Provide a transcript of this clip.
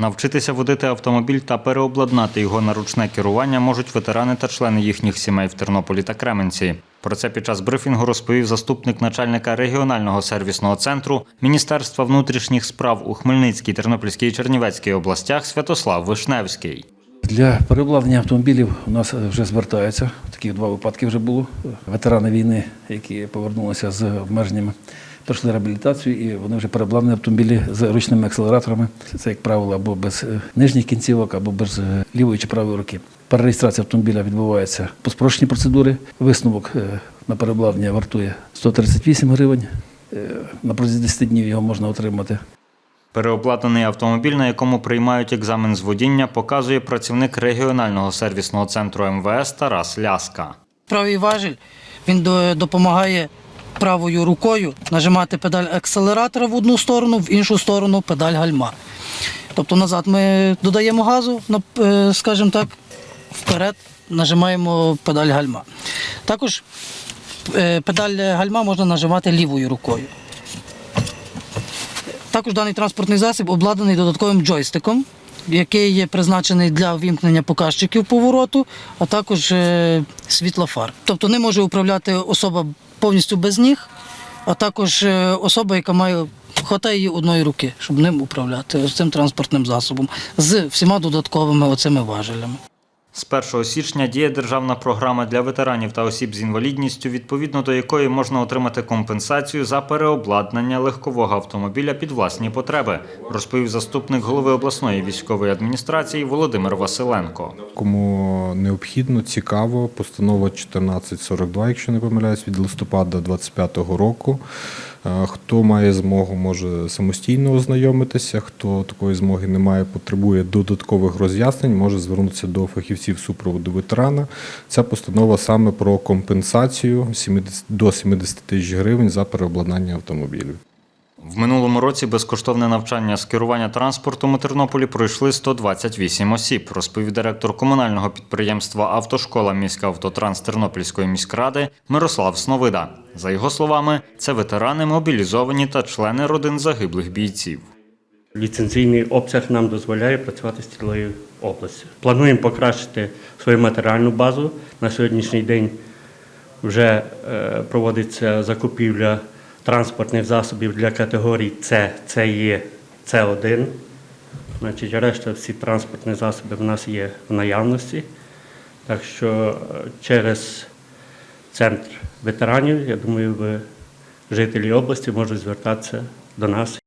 Навчитися водити автомобіль та переобладнати його на ручне керування можуть ветерани та члени їхніх сімей в Тернополі та Кременці. Про це під час брифінгу розповів заступник начальника регіонального сервісного центру Міністерства внутрішніх справ у Хмельницькій, Тернопільській і Чернівецькій областях Святослав Вишневський. Для переобладнання автомобілів у нас вже звертаються. Таких два випадки вже було. Ветерани війни, які повернулися з обмеженнями, пройшли реабілітацію і вони вже переобладнані автомобілі з ручними акселераторами. Це, як правило, або без е, нижніх кінцівок, або без е, лівої чи правої руки. Перереєстрація автомобіля відбувається по спрощеній процедурі. Висновок е, на переобладнання вартує 138 гривень. На протязі 10 днів його можна отримати. Переобладнаний автомобіль, на якому приймають екзамен з водіння, показує працівник регіонального сервісного центру МВС Тарас Ляска. Правий важіль він допомагає правою рукою нажимати педаль акселератора в одну сторону, в іншу сторону педаль гальма. Тобто назад ми додаємо газу, е, скажімо так, вперед нажимаємо педаль гальма. Також е, педаль гальма можна нажимати лівою рукою. Також даний транспортний засіб обладнаний додатковим джойстиком, який є призначений для вімкнення показчиків повороту, а також е, світла фар. Тобто не може управляти особа повністю без ніг, а також е, особа, яка має хватає її одної руки, щоб ним управляти цим транспортним засобом з всіма додатковими оцими важелями. З 1 січня діє державна програма для ветеранів та осіб з інвалідністю, відповідно до якої можна отримати компенсацію за переобладнання легкового автомобіля під власні потреби, розповів заступник голови обласної військової адміністрації Володимир Василенко. Кому необхідно, цікаво, постанова 1442, якщо не помиляюсь, від листопада 25-го року. Хто має змогу, може самостійно ознайомитися. Хто такої змоги не має, потребує додаткових роз'яснень, може звернутися до фахівців супроводу ветерана. Ця постанова саме про компенсацію 70 до 70 тисяч гривень за переобладнання автомобілів. В минулому році безкоштовне навчання з керування транспортом у Тернополі пройшли 128 осіб, розповів директор комунального підприємства Автошкола міська автотранс Тернопільської міськради Мирослав Сновида. За його словами, це ветерани, мобілізовані та члени родин загиблих бійців. Ліцензійний обсяг нам дозволяє працювати з цілою областю. Плануємо покращити свою матеріальну базу. На сьогоднішній день вже е, проводиться закупівля транспортних засобів для категорій С, це є С1. Значить, решта всі транспортні засоби в нас є в наявності. Так що е, через центр ветеранів, я думаю, ви, жителі області можуть звертатися до нас.